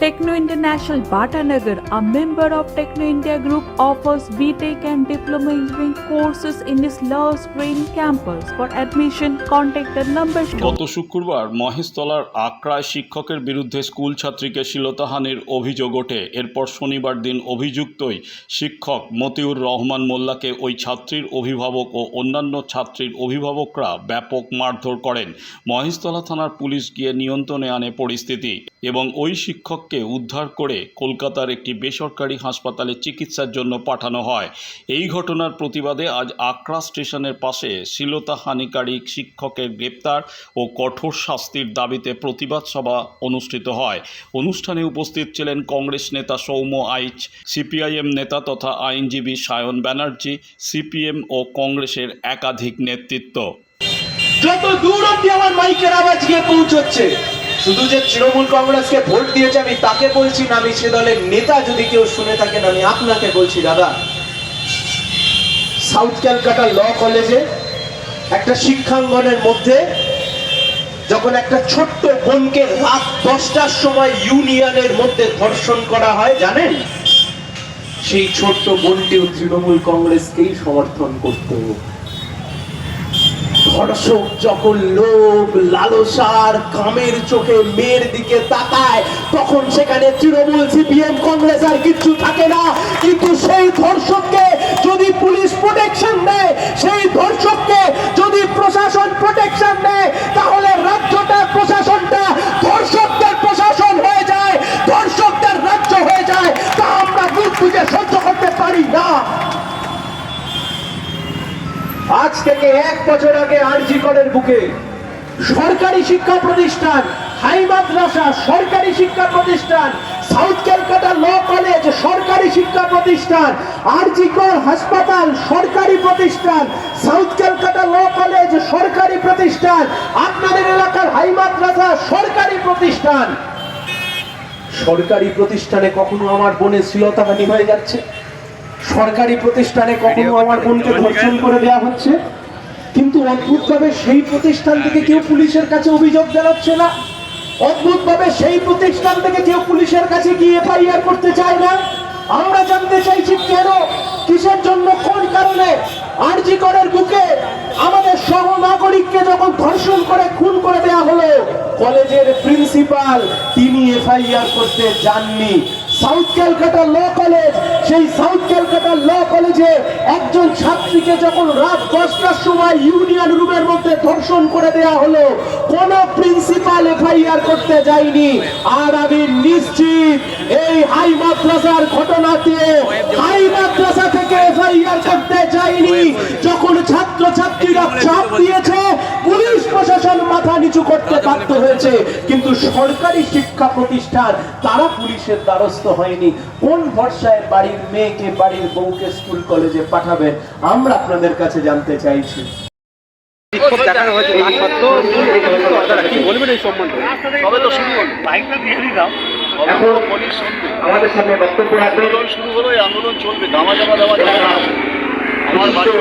Techno International Bhatanagar, a member of Techno India Group, offers BTEC and Diploma Engineering courses in its Love Green campus. For admission, contact the number. গত শুক্রবার মহেশতলার আক্রায় শিক্ষকের বিরুদ্ধে school ছাত্রীকে শ্লীলতাহানির অভিযোগ ওঠে এরপর শনিবার দিন অভিযুক্তই শিক্ষক মতিউর রহমান মোল্লাকে ওই ছাত্রীর অভিভাবক ও অন্যান্য ছাত্রীর অভিভাবকরা ব্যাপক মারধর করেন মহেশতলা থানার পুলিশ গিয়ে নিয়ন্ত্রণে আনে পরিস্থিতি এবং ওই শিক্ষককে উদ্ধার করে কলকাতার একটি বেসরকারি হাসপাতালে চিকিৎসার জন্য পাঠানো হয়। এই ঘটনার প্রতিবাদে আজ আকরা স্টেশনের পাশে শ্লীলতাহানিকারী শিক্ষকের গ্রেপ্তার ও কঠোর শাস্তির দাবিতে প্রতিবাদ সভা অনুষ্ঠিত হয়। অনুষ্ঠানে উপস্থিত ছিলেন কংগ্রেস নেতা সৌম্য আইচ, সিপিআইএম নেতা তথা আইনজীবী সায়ন ব্যানার্জি, সিপিএম ও কংগ্রেসের একাধিক নেতৃত্ব। যত দূর অব্দি আমার মাইকের আওয়াজ গিয়ে পৌঁছচ্ছে শুধু যে তৃণমূল কংগ্রেসকে ভোট দিয়েছে, আমি তাকে বলছি না, আমি সে দলের নেতা যদি কেউ শুনে থাকেন, আমি আপনাকে বলছি, দাদা। সাউথ ক্যালকাটা ল কলেজে একটা শিক্ষাঙ্গনের মধ্যে যখন একটা ছোট্ট বোনকে রাত দশটার সময় ইউনিয়নের মধ্যে ধর্ষণ করা হয়, জানেন? সেই ছোট্ট বোনটিও তৃণমূল কংগ্রেসকেই সমর্থন করতো। ধর্ষক যখন লোভ, লালসার কামের চোখে মেয়ের দিকে তাকায়, তখন সেখানে তৃণমূল সিপিএম কংগ্রেস আর কিচ্ছু থাকে না। কিন্তু সেই ধর্ষককে যদি পুলিশ প্রোটেকশন দেয়, সেই ধর্ষককে থেকে এক বছর আগে আরজি করের বুকে সরকারি শিক্ষা প্রতিষ্ঠান, হাই মাদ্রাসা, সরকারি শিক্ষা প্রতিষ্ঠান, সাউথ ক্যালকাটা ল কলেজ, সরকারি শিক্ষা প্রতিষ্ঠান, আরজি কর হাসপাতাল, সরকারি প্রতিষ্ঠান, সাউথ ক্যালকাটা ল কলেজ, সরকারি প্রতিষ্ঠান, আপনাদের এলাকার হাই মাদ্রাসা, সরকারি প্রতিষ্ঠান। সরকারি প্রতিষ্ঠানে কখনো আমার বোনের শ্লীলতাহানি হয়ে যাচ্ছে? সরকারি প্রতিষ্ঠানে কখনো আমার বোনকে ধর্ষণ করে দেওয়া হচ্ছে। কিন্তু অদ্ভুতভাবে সেই প্রতিষ্ঠান থেকে কেউ পুলিশের কাছে অভিযোগ জানাচ্ছে না। অদ্ভুতভাবে সেই প্রতিষ্ঠান থেকে কেউ পুলিশের কাছে গিয়ে এফআইআর করতে চায় না। আমরা জানতে চাইছি কেন কিসের জন্য কোন কারণে আরজি করের বুকে আমাদের সহ নাগরিককে যখন ধর্ষণ করে খুন করে দেওয়া হলো কলেজের প্রিন্সিপাল তিনি এফআইআর করতে যাননি। সাউথ ক্যালকাটা ল কলেজ, সেই সাউথ ক্যালকাটা ল কলেজে একজন ছাত্রীকে যখন রাত দশটার সময় ইউনিয়ন রুমের মধ্যে ধর্ষণ করে দেওয়া হলো, কোন প্রিন্সিপাল এফআইআর করতে যায়নি। আর আমি নিশ্চিত এই হাই মাদ্রাসার ঘটনাতে হাই মাদ্রাসা থেকে এফআইআর করতে যায়নি। যখন ছাত্র ছাত্রীরা চাপ দিয়েছে মাথা করতে বাধ্য হয়েছে কিন্তু সরকারি শিক্ষা প্রতিষ্ঠান তারা পুলিশের দ্বারস্থ হয়নি। কোন ভরসায় বাড়ির মেয়েকে বাড়ির বউকে স্কুল কলেজে পাঠাবেন আমরা আপনাদের কাছে জানতে চাইছি। বিক্ষোভ দেখানো হয়েছে তা সত্ত্বেও কি বলবেন এই সম্বন্ধে সবে তো শুরু হলো বাইকটা দিয়ে দিলাম এখন পুলিশ শুনবে আমাদের সামনে বক্তব্য আন্দোলন শুরু হলো এই আন্দোলন চলবে দামা জামা দেওয়া যাবে না আমার বাড়ির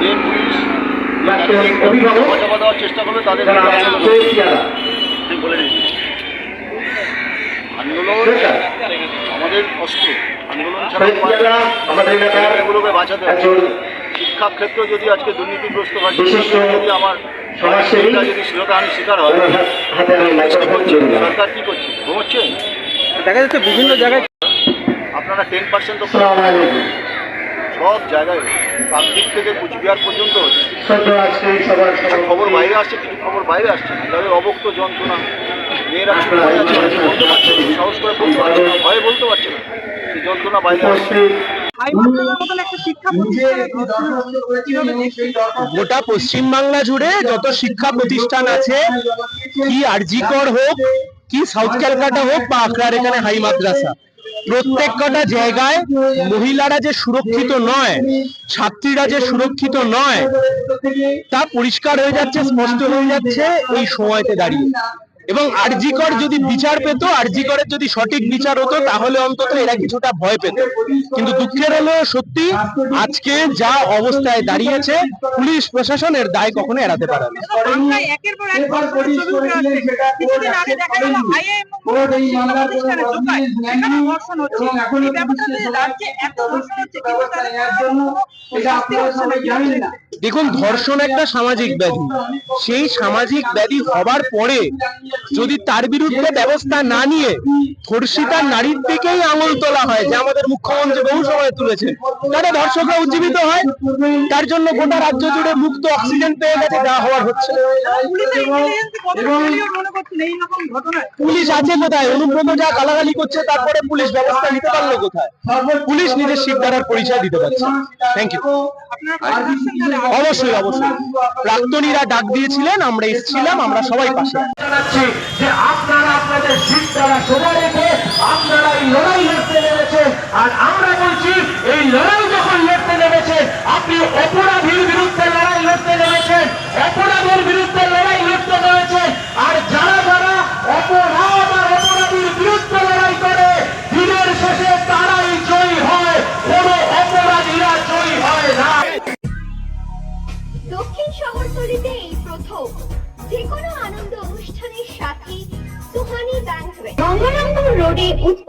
যে পুলিশ অভিভাবক চেষ্টা করবে তাদের বলে আন্দোলন আমাদের অস্ত্র। আন্দোলন ছাড়া আমাদের এলাকার বাঁচাতে হবে। শিক্ষা ক্ষেত্রে যদি আজকে দুর্নীতিগ্রস্ত হয় যদি আমার সমাজসেবী যদি শ্লীলতাহানির শিকার হয়। সরকার কি করছে? ঘুমোচ্ছে? দেখা যাচ্ছে বিভিন্ন জায়গায় আপনারা টেন পার্সেন্ট। সব জায়গায় কাকদ্বীপ থেকে কুচবিহার পর্যন্ত। খবর বাইরে আসছে কিছু খবর বাইরে আসছে তাদের অবক্ত যন্ত্রণা। মেয়েরা কিছু ভয় বলতে পারছে সাহস করে বলতে পারছে না ভয়ে বলতে পারছে না। সেই যন্ত্রণা বাইরে আসছে। গোটা পশ্চিমবাংলা জুড়ে যত শিক্ষা প্রতিষ্ঠান আছে কি আরজিকর হোক কি সাউথ ক্যালকাটা হোক বা আখড়ার এখানে হাই মাদ্রাসা। প্রত্যেক কটা জায়গায় মহিলারা যে সুরক্ষিত নয়, ছাত্রীরা যে সুরক্ষিত নয়, তা পরিষ্কার হয়ে যাচ্ছে, স্পষ্ট হয়ে যাচ্ছে এই সময়তে দাঁড়িয়ে। এবং আরজিকর যদি বিচার পেত আরজিকরের যদি সঠিক বিচার হতো তাহলে অন্তত এরা কিছুটা ভয় পেত। কিন্তু দুঃখের হলো সত্যি আজকে যা অবস্থায় দাঁড়িয়েছে পুলিশ প্রশাসন এর দায় কখনো এড়াতে পারে না। দেখুন ধর্ষণ একটা সামাজিক ব্যাধি। সেই সামাজিক ব্যাধি হবার পরে যদি তার বিরুদ্ধে ব্যবস্থা না নিয়ে ধর্ষিতার নারীর দিকেই আঙুল তোলা হয়, যে আমাদের মুখ্যমন্ত্রী বহু সময় তুলেছেন তাহলে ধর্ষকরা উজ্জীবিত হয়? তার জন্য গোটা রাজ্য জুড়ে মুক্ত অক্সিজেন পেয়ে গেছে, যা হওয়ার হচ্ছে? পুলিশ আছে কোথায়? অনুব্রত যা গালাগালি করছে, তারপরে পুলিশ ব্যবস্থা নিতে পারল কোথায়? পুলিশ নিজের শিবদারার পরিচয় দিতে পারছে। Thank you? অবশ্যই অবশ্যই। প্রাক্তনীরা ডাক দিয়েছিলেন, আমরা এসেছিলাম, আমরা সবাই পাশে যে আপনারা আপনাদের দ্বারা সোজা রেখে আপনারা এই লড়াই লড়তে নেমেছেন আর আমরা বলছি, এই লড়াই যখন লড়তে নেমেছেন আপনি অপরাধীর বিরুদ্ধে লড়াই লড়তে নেমেছেন। অপরাধের বিরুদ্ধে লড়াই লড়তে নেমেছেন। আর যারা যারা অপরাধ আর অপরাধীর বিরুদ্ধে লড়াই করে, দিনের শেষে তারাই জয়ী হয়। কোনো অপরাধীরা জয়ী হয় না। দক্ষিণ শহরতলিতে এই প্রথম। যে কোনো আনন্দ অনুষ্ঠানের সাথে সুহানি ব্যাংকুয়েট গঙ্গারামপুর রোডে দত্ত